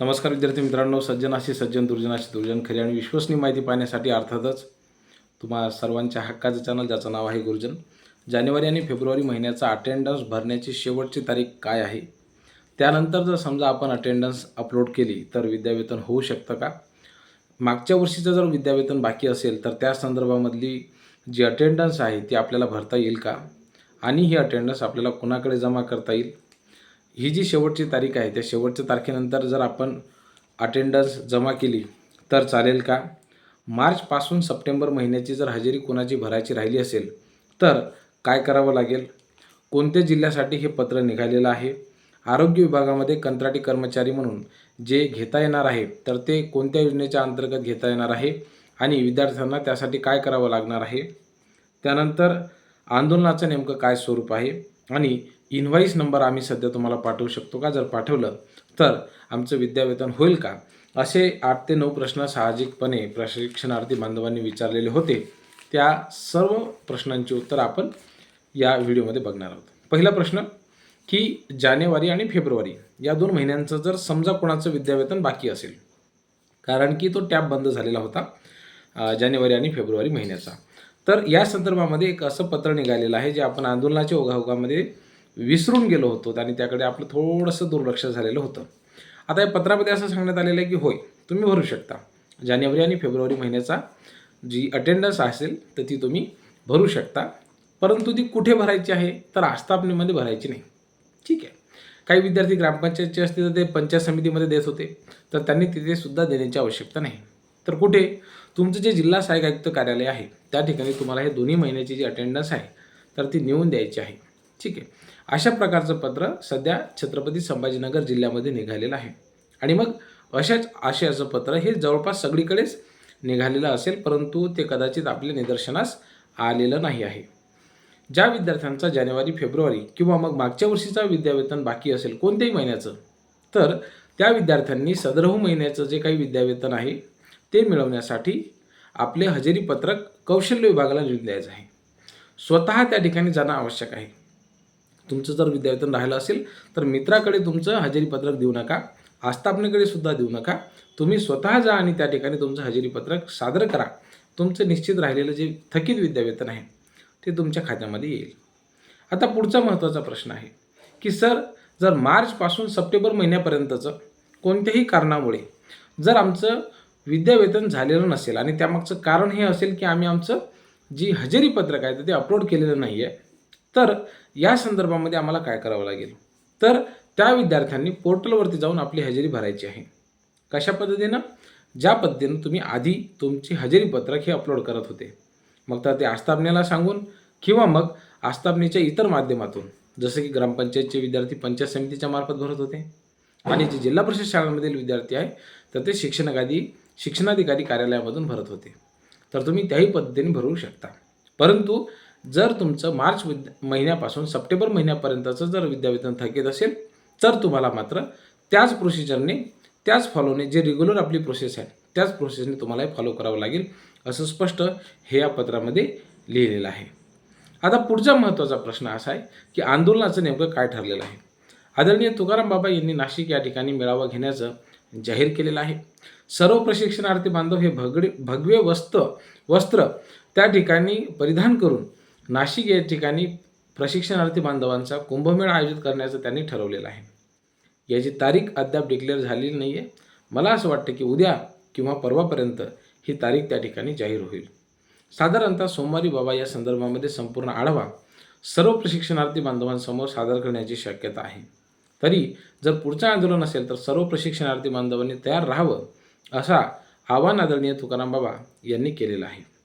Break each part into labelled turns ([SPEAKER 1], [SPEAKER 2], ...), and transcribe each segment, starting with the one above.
[SPEAKER 1] नमस्कार विद्यार्थी मित्रांनो सज्जनाशी सज्जन दुर्जनाशी दुर्जन खरी आणि विश्वसनीय माहिती पाहण्यासाठी अर्थातच तुम्हा सर्वांच्या हक्काचं चॅनल ज्याचं नाव आहे गुरुजन. जानेवारी आणि फेब्रुवारी महिन्याचा अटेंडन्स भरण्याची शेवटची तारीख काय आहे? त्यानंतर जर समजा आपण अटेंडन्स अपलोड केली तर विद्यावेतन होऊ शकतं का? मागच्या वर्षीचं जर विद्यावेतन बाकी असेल तर त्या संदर्भामधली जी अटेंडन्स आहे ती आपल्याला भरता येईल का? आणि ही अटेंडन्स आपल्याला कुणाकडे जमा करता येईल? ही जी शेवटची तारीख आहे त्या शेवटच्या तारखेनंतर जर आपण अटेंडन्स जमा केली तर चालेल का? मार्चपासून सप्टेंबर महिन्याची जर हजेरी कोणाची भरायची राहिली असेल तर काय करावं लागेल? कोणत्या जिल्ह्यासाठी हे पत्र निघालेलं आहे? आरोग्य विभागामध्ये कंत्राटी कर्मचारी म्हणून जे घेता येणार आहे तर ते कोणत्या योजनेच्या अंतर्गत घेता येणार आहे? आणि विद्यार्थ्यांना त्यासाठी काय करावं लागणार आहे? त्यानंतर आंदोलनाचं नेमकं काय स्वरूप आहे? आणि इन्व्हाईस नंबर आम्ही सध्या तुम्हाला पाठवू शकतो का? जर पाठवलं तर आमचं विद्यावेतन होईल का? असे आठ ते नऊ प्रश्न साहजिकपणे प्रशिक्षणार्थी बांधवांनी विचारलेले होते. त्या सर्व प्रश्नांची उत्तर आपण या व्हिडिओमध्ये बघणार आहोत. पहिला प्रश्न की जानेवारी आणि फेब्रुवारी या दोन महिन्यांचं जर समजा कोणाचं विद्यावेतन बाकी असेल कारण की तो टॅब बंद झालेला होता जानेवारी आणि फेब्रुवारी महिन्याचा. तर या संदर्भामध्ये एक असं पत्र निघालेलं आहे जे आपण आंदोलनाच्या ओघाओघामध्ये विसरून गेलो होतो आणि त्याकडे आपलं थोडंसं दुर्लक्ष झालेलं होतं. आता या पत्रामध्ये असं सांगण्यात आलेलं आहे की होय तुम्ही भरू शकता. जानेवारी आणि फेब्रुवारी महिन्याचा जी अटेंडन्स असेल तर ती तुम्ही भरू शकता. परंतु ती कुठे भरायची आहे? तर आस्थापनेमध्ये भरायची नाही. ठीक आहे. काही विद्यार्थी ग्रामपंचायतचे असतील तर ते पंचायत समितीमध्ये देत होते. तर त्यांनी तिथे सुद्धा देण्याची आवश्यकता नाही. तर कुठे? तुमचं जे जिल्हा सहाय्यक आयुक्त कार्यालय आहे त्या ठिकाणी तुम्हाला हे दोन्ही महिन्याची जी अटेंडन्स आहे तर ती नेऊन द्यायची आहे. ठीक आहे. अशा प्रकारचं पत्र सध्या छत्रपती संभाजीनगर जिल्ह्यामध्ये निघालेलं आहे. आणि मग अशाच आशयाचं पत्र हे जवळपास सगळीकडेच निघालेलं असेल परंतु ते कदाचित आपल्या निदर्शनास आलेलं नाही आहे. ज्या विद्यार्थ्यांचा जानेवारी फेब्रुवारी किंवा मग मागच्या वर्षीचा विद्यावेतन बाकी असेल कोणत्याही महिन्याचं तर त्या विद्यार्थ्यांनी सदरहू महिन्याचं जे काही विद्यावेतन आहे ते मिळवण्यासाठी आपले हजेरी पत्रक कौशल्य विभागाला लिहून द्यायचं आहे. स्वतः त्या ठिकाणी जाणं आवश्यक आहे. तुमचं जर विद्यावेतन राहिलं असेल तर मित्राकडे तुमचं हजेरीपत्रक देऊ नका आस्थापनेकडे सुद्धा देऊ नका. तुम्ही स्वतः जा आणि त्या ठिकाणी तुमचं हजेरीपत्रक सादर करा. तुमचं निश्चित राहिलेलं जे थकीत विद्यावेतन आहे ते तुमच्या खात्यामध्ये येईल. आता पुढचा महत्त्वाचा प्रश्न आहे की सर जर मार्चपासून सप्टेंबर महिन्यापर्यंतचं कोणत्याही कारणामुळे जर आमचं विद्यावेतन झालेलं नसेल आणि त्यामागचं कारण हे असेल की आम्ही आमचं जी हजेरी पत्रक आहे तर ते अपलोड केलेलं नाही आहे तर या संदर्भामध्ये आम्हाला काय करावं लागेल? तर त्या विद्यार्थ्यांनी पोर्टलवरती जाऊन आपली हजेरी भरायची आहे. कशा पद्धतीनं? ज्या पद्धतीनं तुम्ही आधी तुमची हजेरी पत्रक हे अपलोड करत होते. मग तर ते आस्थापनेला सांगून किंवा मग आस्थापनेच्या इतर माध्यमातून जसं की ग्रामपंचायतचे विद्यार्थी पंचायत समितीच्या मार्फत भरत होते आणि जे जिल्हा परिषद शाळांमधील विद्यार्थी आहे तर ते शिक्षणाधिकारी शिक्षणाधिकारी कार्यालयामधून भरत होते. तर तुम्ही त्याही पद्धतीने भरू शकता. परंतु जर तुमचं मार्च विद्या महिन्यापासून सप्टेंबर महिन्यापर्यंतचं जर विद्यावेतन थकीत असेल तर तुम्हाला मात्र त्याच प्रोसिजरने त्याच फॉलोने जे रेग्युलर आपली प्रोसेस आहे त्याच प्रोसेसने तुम्हाला हे फॉलो करावं लागेल असं स्पष्ट हे या पत्रामध्ये लिहिलेलं आहे. आता पुढचा महत्त्वाचा प्रश्न असा आहे की आंदोलनाचं नेमकं काय ठरलेलं आहे? आदरणीय तुकाराम बाबा यांनी नाशिक या ठिकाणी मेळावा घेण्याचं जाहीर केलेलं आहे. सर्व प्रशिक्षणार्थी बांधव हे भगडे भगवे वस्त्र वस्त्र त्या ठिकाणी परिधान करून नाशिक या ठिकाणी प्रशिक्षणार्थी बांधवांचा कुंभमेळा आयोजित करण्याचं त्यांनी ठरवलेलं आहे. याची तारीख अद्याप डिक्लेअर झालेली नाही आहे मला असं वाटतं की उद्या किंवा परवापर्यंत ही तारीख त्या ठिकाणी जाहीर होईल. साधारणतः सोमवारी बाबा या संदर्भामध्ये संपूर्ण आढावा सर्व प्रशिक्षणार्थी बांधवांसमोर सादर करण्याची शक्यता आहे. तरी जर पुढचं आंदोलन असेल तर सर्व प्रशिक्षणार्थी बांधवांनी तयार राहावं असा आवाहन आदरणीय तुकाराम बाबा यांनी केलेलं आहे.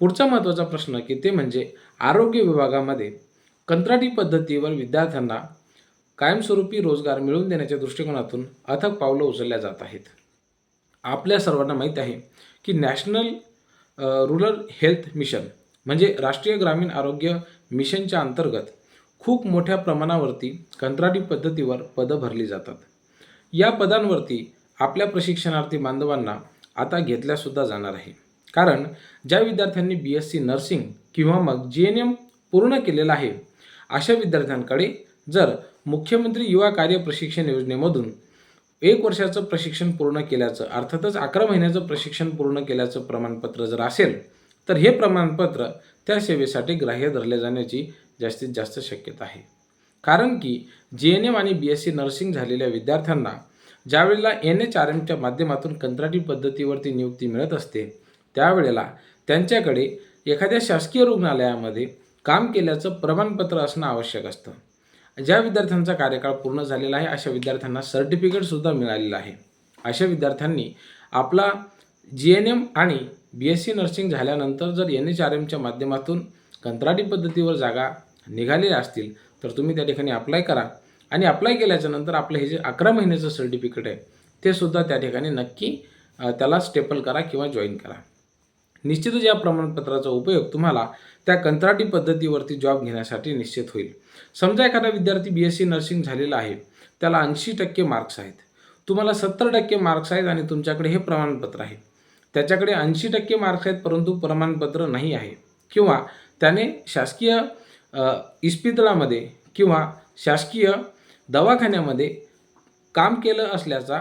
[SPEAKER 1] पुढचा महत्त्वाचा प्रश्न की ते म्हणजे आरोग्य विभागामध्ये कंत्राटी पद्धतीवर विद्यार्थ्यांना कायमस्वरूपी रोजगार मिळवून देण्याच्या दृष्टिकोनातून अथक पावलं उचलल्या जात आहेत. आपल्या सर्वांना माहीत आहे की नॅशनल रुरल हेल्थ मिशन म्हणजे राष्ट्रीय ग्रामीण आरोग्य मिशनच्या अंतर्गत खूप मोठ्या प्रमाणावरती कंत्राटी पद्धतीवर पदं भरली जातात. या पदांवरती आपल्या प्रशिक्षणार्थी बांधवांना आता घेतल्यासुद्धा जाणार आहे. कारण ज्या विद्यार्थ्यांनी बी एस सी नर्सिंग किंवा मग जी एन एम पूर्ण केलेलं आहे अशा विद्यार्थ्यांकडे जर मुख्यमंत्री युवा कार्य प्रशिक्षण योजनेमधून एक वर्षाचं प्रशिक्षण पूर्ण केल्याचं अर्थातच अकरा महिन्याचं प्रशिक्षण पूर्ण केल्याचं प्रमाणपत्र जर असेल तर हे प्रमाणपत्र त्या सेवेसाठी ग्राह्य धरले जाण्याची जास्तीत जास्त शक्यता आहे. कारण की जी एन एम आणि बी एस सी नर्सिंग झालेल्या विद्यार्थ्यांना ज्यावेळेला एन एच आर एमच्या माध्यमातून कंत्राटी पद्धतीवरती नियुक्ती मिळत असते त्यावेळेला त्यांच्याकडे एखाद्या शासकीय रुग्णालयामध्ये काम केल्याचं प्रमाणपत्र असणं आवश्यक असतं. ज्या विद्यार्थ्यांचा कार्यकाळ पूर्ण झालेला आहे अशा विद्यार्थ्यांना सर्टिफिकेटसुद्धा मिळालेलं आहे. अशा विद्यार्थ्यांनी आपला जी एन एम आणि बी एस सी नर्सिंग झाल्यानंतर जर एन एच आर एमच्या माध्यमातून कंत्राटी पद्धतीवर जागा निघालेल्या असतील तर तुम्ही त्या ठिकाणी अप्लाय करा. आणि अप्लाय केल्याच्यानंतर आपलं हे जे अकरा महिन्याचं सर्टिफिकेट आहे ते सुद्धा त्या ठिकाणी नक्की त्याला स्टेपल करा किंवा जॉईन करा. निश्चितच या प्रमाणपत्राचा उपयोग तुम्हाला त्या कंत्राटी पद्धतीवरती जॉब घेण्यासाठी निश्चित होईल. समजा एखादा विद्यार्थी बी एस सी नर्सिंग झालेला आहे त्याला ऐंशी टक्के मार्क्स आहेत. तुम्हाला सत्तर टक्के मार्क्स आहेत आणि तुमच्याकडे हे प्रमाणपत्र आहे. त्याच्याकडे ऐंशी टक्के मार्क्स आहेत परंतु प्रमाणपत्र नाही आहे. किंवा त्याने शासकीय इस्पितळामध्ये किंवा शासकीय दवाखान्यामध्ये काम केलं असल्याचा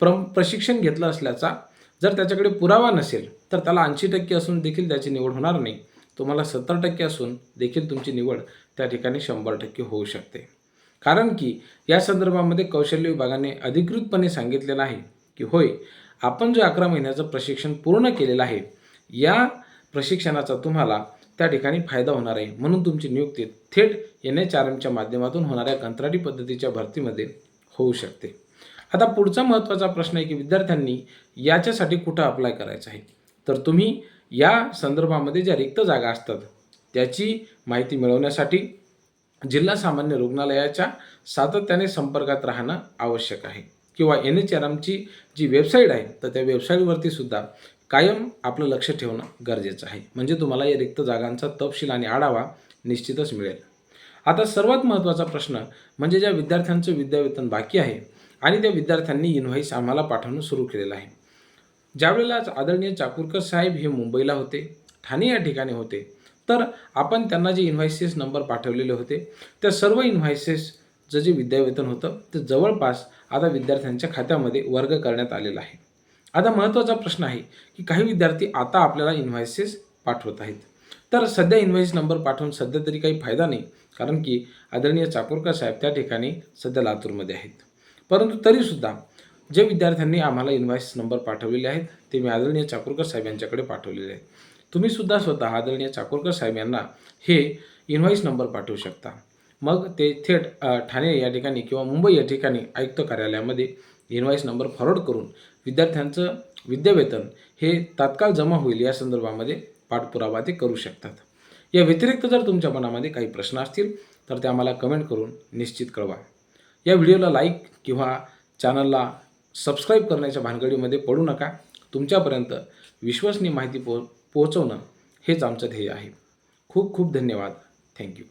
[SPEAKER 1] प्र प्रशिक्षण घेतलं असल्याचा जर त्याच्याकडे पुरावा नसेल तर त्याला ऐंशी टक्के असून देखील त्याची निवड होणार नाही. तुम्हाला सत्तर टक्के असून देखील तुमची निवड त्या ठिकाणी शंभर टक्के होऊ शकते. कारण की या संदर्भामध्ये कौशल्य विभागाने अधिकृतपणे सांगितलेलं आहे की होय आपण जो अकरा महिन्याचं प्रशिक्षण पूर्ण केलेलं आहे या प्रशिक्षणाचा तुम्हाला त्या ठिकाणी फायदा होणार आहे. म्हणून तुमची नियुक्ती थेट एन एच आर एमच्या माध्यमातून होणाऱ्या कंत्राटी पद्धतीच्या भरतीमध्ये होऊ शकते. आता पुढचा महत्त्वाचा प्रश्न आहे की विद्यार्थ्यांनी याच्यासाठी कुठं अप्लाय करायचं आहे? तर तुम्ही या संदर्भामध्ये ज्या रिक्त जागा असतात त्याची माहिती मिळवण्यासाठी जिल्हा सामान्य रुग्णालयाच्या सातत्याने संपर्कात राहणं आवश्यक आहे. किंवा एन एच आर एमची जी वेबसाईट आहे तर त्या वेबसाईटवरती सुद्धा कायम आपलं लक्ष ठेवणं गरजेचं आहे. म्हणजे तुम्हाला या रिक्त जागांचा तपशील आणि आढावा निश्चितच मिळेल. आता सर्वात महत्त्वाचा प्रश्न म्हणजे ज्या विद्यार्थ्यांचं विद्यावेतन बाकी आहे आणि त्या विद्यार्थ्यांनी इन्व्हॉइस आम्हाला पाठवणं सुरू केलेलं आहे. ज्यावेळेलाच आदरणीय चाकूरकर साहेब हे मुंबईला होते ठाणे या ठिकाणी होते तर आपण त्यांना जे इन्व्हायसेस नंबर पाठवलेले होते त्या सर्व इन्व्हायसेसचं जे विद्यावेतन होतं ते जवळपास आता विद्यार्थ्यांच्या खात्यामध्ये वर्ग करण्यात आलेला आहे. आता महत्त्वाचा प्रश्न आहे की काही विद्यार्थी आता आपल्याला इन्व्हायसेस पाठवत आहेत. तर सध्या इन्व्हाइस नंबर पाठवून सध्या तरी काही फायदा नाही कारण की आदरणीय चाकूरकर साहेब त्या ठिकाणी सध्या लातूरमध्ये आहेत. परंतु तरीसुद्धा जे विद्यार्थ्यांनी आम्हाला इन्व्हॉइस नंबर पाठवलेले आहेत ते मी आदरणीय चाकूरकर साहेब यांच्याकडे पाठवलेले आहेत. तुम्ही सुद्धा स्वतः आदरणीय चाकूरकर साहेब यांना हे इन्व्हॉइस नंबर पाठवू शकता. मग ते थेट ठाणे या ठिकाणी किंवा मुंबई या ठिकाणी आयुक्त कार्यालयामध्ये इन्व्हॉइस नंबर फॉरवर्ड करून विद्यार्थ्यांचं विद्यावेतन हे तात्काळ जमा होईल या संदर्भामध्ये पाठपुरावा ते करू शकतात. या व्यतिरिक्त जर तुमच्या मनामध्ये काही प्रश्न असतील तर ते आम्हाला कमेंट करून निश्चित कळवा. या व्हिडिओला लाईक किंवा चॅनलला सबस्क्राईब करण्याच्या भानगडीमध्ये पडू नका. तुमच्यापर्यंत विश्वसनीय माहिती पो पोहोचवणं हेच आमचं ध्येय आहे. खूप खूप धन्यवाद. थँक्यू.